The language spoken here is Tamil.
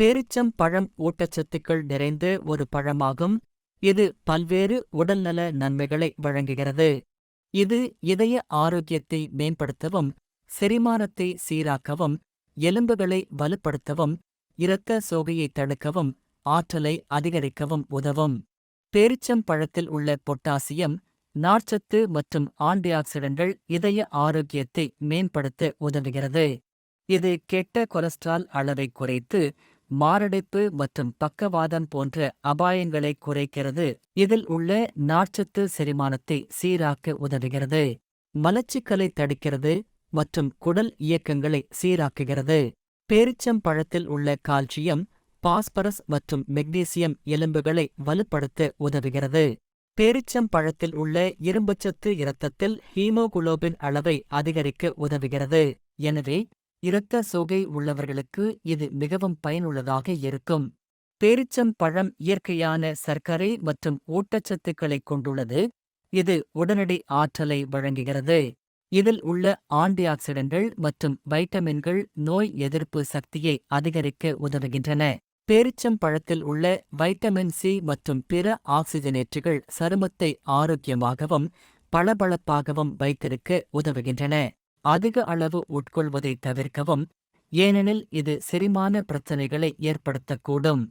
பேரிச்சம் பழம் ஊட்டச்சத்துக்கள் நிறைந்த ஒரு பழமாகும். இது பல்வேறு உடல்நல நன்மைகளை வழங்குகிறது. இது இதய ஆரோக்கியத்தை மேம்படுத்தவும் செரிமானத்தை சீராக்கவும் எலும்புகளை வலுப்படுத்தவும் இரத்த சோகையை தடுக்கவும் ஆற்றலை அதிகரிக்கவும் உதவும். பேரிச்சம் பழத்தில் உள்ள பொட்டாசியம் நார்ச்சத்து மற்றும் ஆன்டிஆக்சிடன்ட்கள் இதய ஆரோக்கியத்தை மேம்படுத்த உதவுகிறது. இது கெட்ட கொலஸ்ட்ரால் அளவை குறைத்து மாரடைப்பு மற்றும் பக்கவாதம் போன்ற அபாயங்களை குறைக்கிறது. இதில் உள்ள நார்ச்சத்து செரிமானத்தை சீராக்க உதவுகிறது. மலச்சிக்கலை தடுக்கிறது மற்றும் குடல் இயக்கங்களை சீராக்குகிறது. பேரிச்சம் பழத்தில் உள்ள கால்சியம் பாஸ்பரஸ் மற்றும் மெக்னீசியம் எலும்புகளை வலுப்படுத்த உதவுகிறது. பேரிச்சம் பழத்தில் உள்ள இரும்புச்சத்து இரத்தத்தில் ஹீமோகுளோபின் அளவை அதிகரிக்க உதவுகிறது. எனவே இரத்த சோகை உள்ளவர்களுக்கு இது மிகவும் பயனுள்ளதாக இருக்கும். பேரிச்சம் பழம் இயற்கையான சர்க்கரை மற்றும் ஊட்டச்சத்துக்களைக் கொண்டுள்ளது. இது உடனடி ஆற்றலை வழங்குகிறது. இதில் உள்ள ஆன்டிஆக்சிடன்ட்கள் மற்றும் வைட்டமின்கள் நோய் எதிர்ப்பு சக்தியை அதிகரிக்க உதவுகின்றன. பேரிச்சம் பழத்தில் உள்ள வைட்டமின் சி மற்றும் பிற ஆக்சிஜனேற்றுகள் சருமத்தை ஆரோக்கியமாகவும் பளபளப்பாகவும் வைத்திருக்க உதவுகின்றன. அதிக அளவு உட்கொள்வதை தவிர்க்கவும் ஏனெனில் இது செரிமான பிரச்சனைகளை ஏற்படுத்தக்கூடும்.